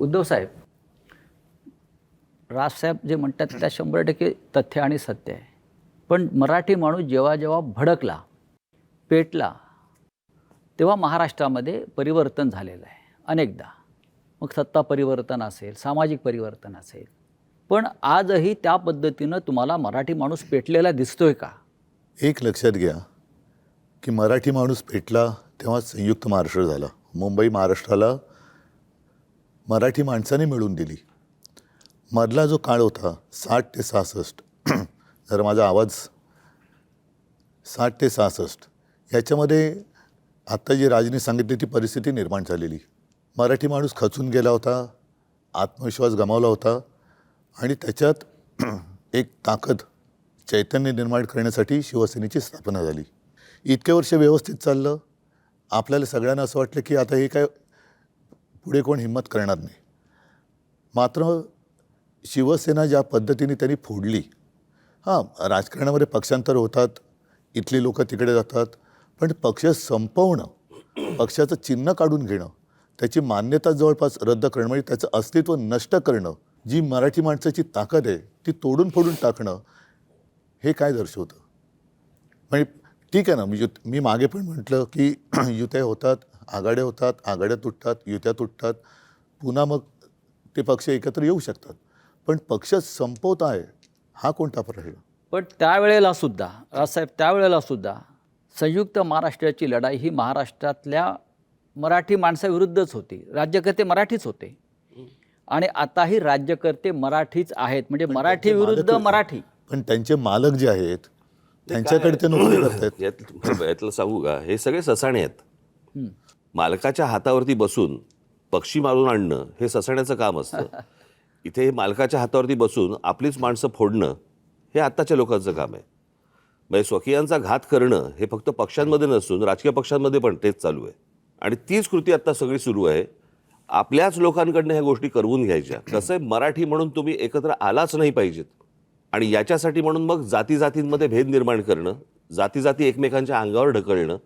उद्धव साहेब राजसाहेब जे म्हणतात त्या शंभर टक्के तथ्य आणि सत्य आहे. पण मराठी माणूस जेव्हा जेव्हा भडकला पेटला तेव्हा महाराष्ट्रामध्ये परिवर्तन झालेलं आहे अनेकदा. मग सत्ता परिवर्तन असेल सामाजिक परिवर्तन असेल. पण आजही त्या पद्धतीनं तुम्हाला मराठी माणूस पेटलेला दिसतोय का? एक लक्षात घ्या की मराठी माणूस पेटला तेव्हा संयुक्त महाराष्ट्र झाला. मुंबई महाराष्ट्राला मराठी माणसाने मिळून दिली. मधला जो काळ होता साठ ते सहासष्ट जर माझा आवाज साठ ते सहासष्ट याच्यामध्ये आत्ता जी राजनी सांगितली ती परिस्थिती निर्माण झालेली. मराठी माणूस खचून गेला होता आत्मविश्वास गमावला होता आणि त्याच्यात एक ताकद चैतन्य निर्माण करण्यासाठी शिवसेनेची स्थापना झाली. इतके वर्ष व्यवस्थित चाललं. आपल्याला सगळ्यांना असं वाटलं की आता हे काय पुढे कोण हिंमत करणार नाही. मात्र शिवसेना ज्या पद्धतीने त्यांनी फोडली हां राजकारणामध्ये पक्षांतर होतात इथली लोकं तिकडे जातात पण पक्ष संपवणं पक्षाचं चिन्ह काढून घेणं त्याची मान्यता जवळपास रद्द करणं म्हणजे त्याचं अस्तित्व नष्ट करणं जी मराठी माणसाची ताकद आहे ती तोडून फोडून टाकणं हे काय दर्शवतं? म्हणजे ठीक आहे ना मी युत मी मागे पण म्हटलं की युत्या होतात आघाड्या होतात आघाड्या तुटतात युत्या तुटतात. पुन्हा मग ते पक्ष एकत्र येऊ शकतात. पण पक्ष संपवत आहे हा कोणता प्रश्न? पण त्यावेळेला सुद्धा राजसाहेब त्यावेळेला सुद्धा संयुक्त महाराष्ट्राची लढाई ही महाराष्ट्रातल्या मराठी माणसाविरुद्धच होती. राज्यकर्ते मराठीच होते. आणि आताही राज्यकर्ते मराठीच आहेत. म्हणजे मराठी विरुद्ध मराठी. पण त्यांचे मालक जे आहेत त्यांच्याकडे ते नोकरी करतायत. यात यातलं सांगू का हे सगळे ससाणे आहेत. मालकाच्या हातावरती बसून पक्षी मारून आणणं हे ससाण्याचं काम असतं. इथे मालकाच्या हातावरती बसून आपलीच माणसं फोडणं हे आत्ताच्या लोकांचं काम आहे. म्हणजे स्वकीयांचा घात करणं हे फक्त पक्षांमध्ये नसून राजकीय पक्षांमध्ये पण तेच चालू आहे. आणि तीच कृती आत्ता सगळी सुरू आहे. आपल्याच लोकांकडनं ह्या गोष्टी करवून घ्यायच्या. कसं आहे मराठी म्हणून तुम्ही एकत्र आलाच नाही पाहिजेत. आणि याच्यासाठी म्हणून मग जाती जातींमध्ये भेद निर्माण करणं जाती जाती एकमेकांच्या अंगावर ढकलणं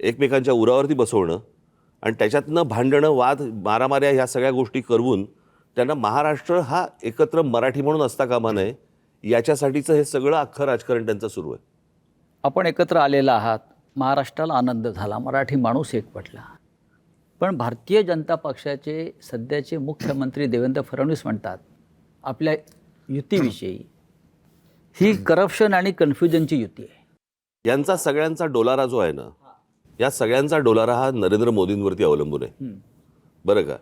एकमेकांच्या उरावरती बसवणं आणि त्याच्यातनं भांडणं वाद मारामाऱ्या ह्या सगळ्या गोष्टी करवून त्यांना महाराष्ट्र हा एकत्र मराठी म्हणून असता कामा नये याच्यासाठीचं हे सगळं अख्खं राजकारण त्यांचं सुरू आहे. आपण एकत्र आलेला आहात महाराष्ट्राला आनंद झाला मराठी माणूस एकवटला पण भारतीय जनता पक्षाचे सध्याचे मुख्यमंत्री देवेंद्र फडणवीस म्हणतात आपल्या युतीविषयी. ही करप्शन आणि कन्फ्युजनची युती आहे. यांचा सगळ्यांचा डोलारा जो आहे ना या सगळ्यांचा डोलारा हा नरेंद्र मोदींवरती अवलंबून आहे. बरं का?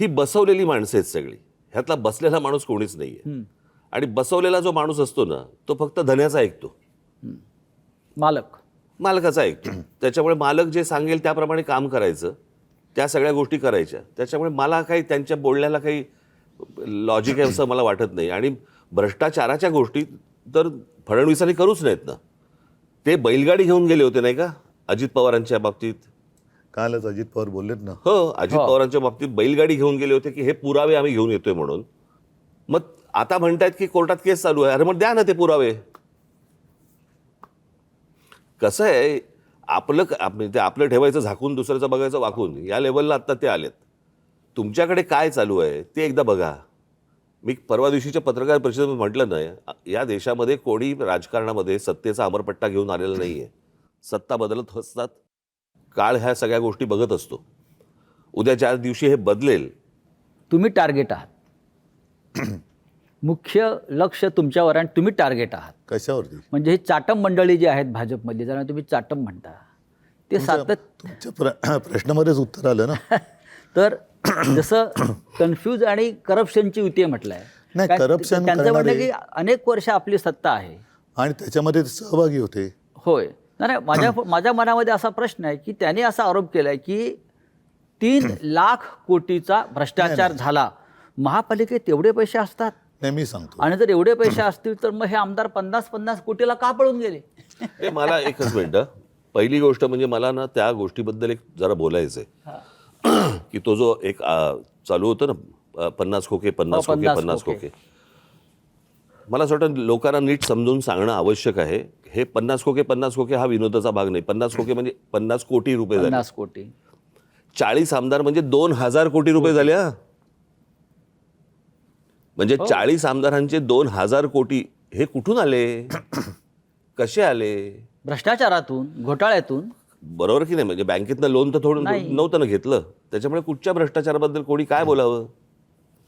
ही बसवलेली माणसं आहेत सगळी. ह्यातला बसलेला माणूस कोणीच नाही आहे. आणि बसवलेला जो माणूस असतो ना तो फक्त धन्याचा ऐकतो. मालक. मालकाचा ऐकतो. त्याच्यामुळे मालक जे सांगेल त्याप्रमाणे काम करायचं. त्या सगळ्या गोष्टी करायच्या. त्याच्यामुळे मला काही त्यांच्या बोलण्याला काही लॉजिक आहे असं मला वाटत नाही. आणि भ्रष्टाचाराच्या गोष्टी तर फडणवीसांनी करूच नाहीत ना. ते बैलगाडी घेऊन गेले होते नाही का? अजित पवारांच्या बाबतीत? कालच अजित पवार बोललेत ना. हो अजित हो. पवारांच्या बाबतीत बैलगाडी घेऊन गेले होते की हे पुरावे आम्ही घेऊन येतोय म्हणून. मग आता म्हणतायत की कोर्टात केस चालू आहे. अरे मग द्या ना ते पुरावे. कसं आहे आपलं ते आपलं ठेवायचं झाकून दुसऱ्याचं बघायचं वाकून. या लेवलला आत्ता ते आलेत. तुमच्याकडे काय चालू आहे ते एकदा बघा. मी परवा दिवशीच्या पत्रकार परिषदेमध्ये म्हटलं नाही या देशामध्ये कोणी राजकारणामध्ये सत्तेचा अमरपट्टा घेऊन आलेला नाही आहे सत्ता बदलत असतात. काळ ह्या सगळ्या गोष्टी बघत असतो. उद्या ज्या दिवशी हे बदलेल तुम्ही टार्गेट आहात. मुख्य लक्ष तुमच्यावर आणि तुम्ही टार्गेट आहात. कशावरती म्हणजे ही चाटम मंडळी जी आहेत भाजपमध्ये ज्यांना तुम्ही चाटम म्हणता ते सातत्य प्र प्रश्नामध्येच उत्तर आलं ना? तर जसं कन्फ्यूज आणि करप्शनची युती आहे म्हटलंय. नाही, काय- corruption त्यांचं म्हणणं की अनेक वर्ष आपली सत्ता आहे. आणि त्याच्यामध्ये सहभागी होते. होय. नाही माझ्या माझ्या मनामध्ये असा प्रश्न आहे की त्याने असा आरोप केलाय की तीन लाख कोटीचा भ्रष्टाचार झाला. महापालिकेत तेवढे पैसे असतात? नाही मी सांगतो. आणि जर एवढे पैसे असतील तर मग हे आमदार पन्नास पन्नास कोटीला का पळून गेले? हे मला एकच मिनटं. पहिली गोष्ट म्हणजे मला ना त्या गोष्टीबद्दल एक जरा बोलायचं आहे की तो जो एक चालू होतं ना अ, पन्नास खोके पन्नास हो, खोके पन्नास पन्नास खोके. मला असं वाटतं लोकांना नीट समजून सांगणं आवश्यक आहे. हे पन्नास खोके पन्नास खोके हा विनोदाचा भाग नाही. पन्नास खोके म्हणजे पन्नास कोटी रुपये झाले. पन्नास कोटी. चाळीस आमदार म्हणजे दोन हजार कोटी रुपये झाले हा. म्हणजे चाळीस आमदारांचे दोन हजार कोटी हे कुठून आले? कसे आले? भ्रष्टाचारातून घोटाळ्यातून? बरोबर की नाही? म्हणजे बँकेतनं लोन तर थोडं. नव्हतं ना घेतलं. त्याच्यामुळे कुठच्या भ्रष्टाचाराबद्दल कोणी काय बोलावं?